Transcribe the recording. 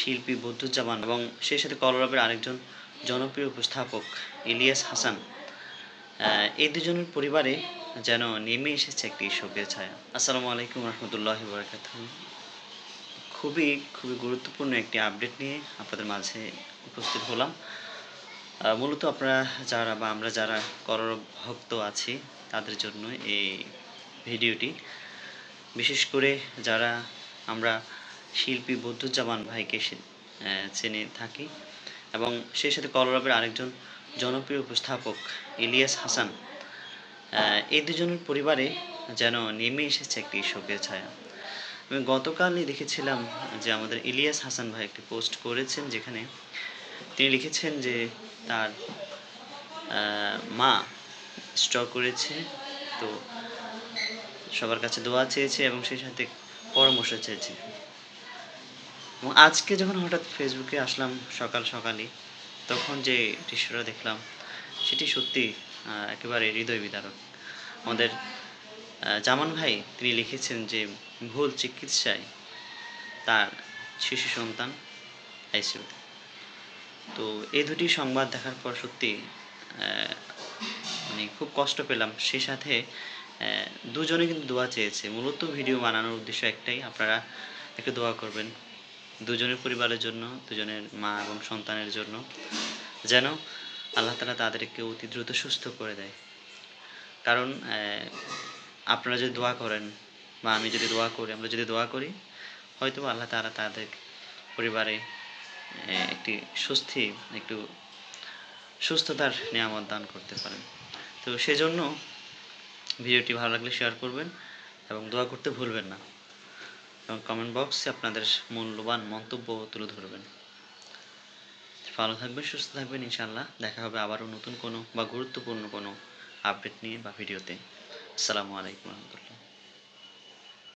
শিল্পী বদরুজ্জামান এবং সেই সাথে কলরবের আরেকজন জনপ্রিয় উপস্থাপক ইলিয়াস হাসান। এই দুজনের পরিবারে যেন নেমে এসেছে একটি শোকের ছায়া। আসসালামু আলাইকুম রহমতুল্লাহ বরকাত খুবই খুবই গুরুত্বপূর্ণ একটি আপডেট নিয়ে আপনাদের মাঝে উপস্থিত হলাম। মূলত আপনারা যারা বা আমরা যারা করর ভক্ত আছি, তাদের জন্য এই ভিডিওটি। বিশেষ করে যারা আমরা শিল্পী বদরুজ্জামান ভাইকে চেনে থাকি। এবং সেই সাথে কলরবের আরেকজন জনপ্রিয় উপস্থাপক ইলিয়াস হাসান এই দুজনের পরিবারে যেন নেমে এসেছে একটি শোকের ছায়া। আমি গতকালই দেখেছিলাম যে আমাদের ইলিয়াস হাসান ভাই একটি পোস্ট করেছেন যেখানে তিনি লিখেছেন যে তার মা স্ট্রক করেছে, তো সবার কাছে দোয়া চেয়েছে এবং সেই সাথে পরামর্শ চেয়েছে। এবং আজকে যখন হঠাৎ ফেসবুকে আসলাম সকাল সকালই, তখন যে দৃশ্যটা দেখলাম, সেটি সত্যি একেবারে হৃদয় বিদারক। আমাদের জামান ভাই তিনি লিখেছেন যে ভুল চিকিৎসায় তার শিশু সন্তান আইসিইউতে তো এই দুটি সংবাদ দেখার পর সত্যি মানে খুব কষ্ট পেলাম। সেই সাথে দুজনে কিন্তু দোয়া চেয়েছে। মূলত ভিডিও বানানোর উদ্দেশ্য একটাই, আপনারা একটু দোয়া করবেন। দুজনের পরিবারের জন্য, দুজনের মা এবং সন্তানের জন্য, যেন আল্লাহ তালা তাদেরকে অতি দ্রুত সুস্থ করে দেয়। কারণ আপনারা যদি দোয়া করেন বা আমি যদি দোয়া করি, আমরা যদি দোয়া করি হয়তো আল্লাহ তালা তাদের পরিবারে একটি সুস্থি একটু সুস্থতার নিয়ামত দান করতে পারেন। তো সেজন্য ভিডিওটি ভালো লাগলে শেয়ার করবেন এবং দোয়া করতে ভুলবেন না। কমেন্ট বক্সে আপনাদের মূল্যবান মন্তব্য তুলে ধরবেন। ভালো থাকবেন, সুস্থ থাকবেন ইনশাল্লাহ দেখা হবে আবারও নতুন কোনো বা গুরুত্বপূর্ণ কোনো আপডেট নিয়ে বা ভিডিওতে আসসালামু আলাইকুম রহমতুল্লাহ।